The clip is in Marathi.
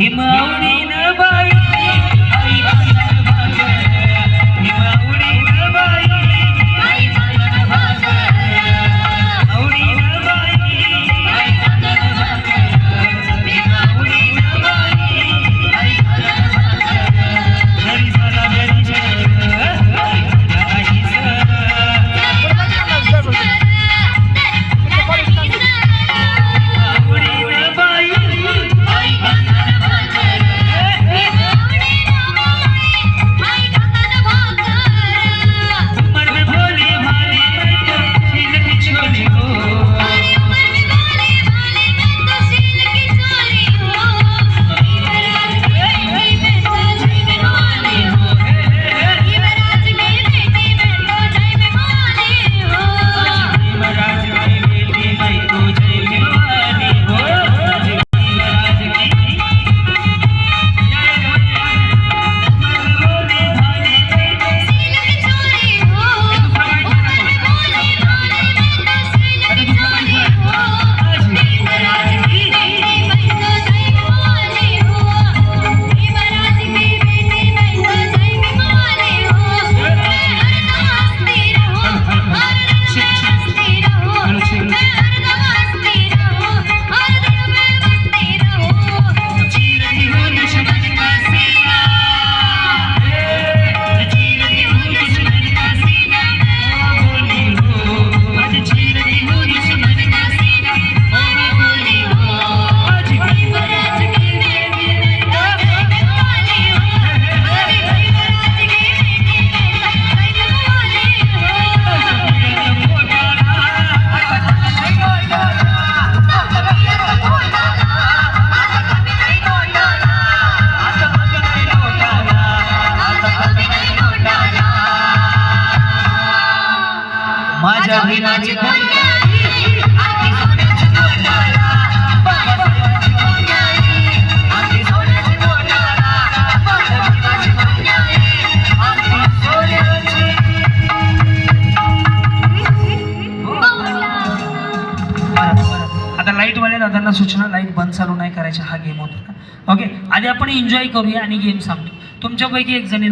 Himani. माझ्या विनाची आता लाईटवाल्या दादांना सूचना लाइट बंद चालू नाही करायचा हा गेम होता ओके आधी आपण एन्जॉय करूया आणि गेम सांगतो तुमच्यापैकी एक जणी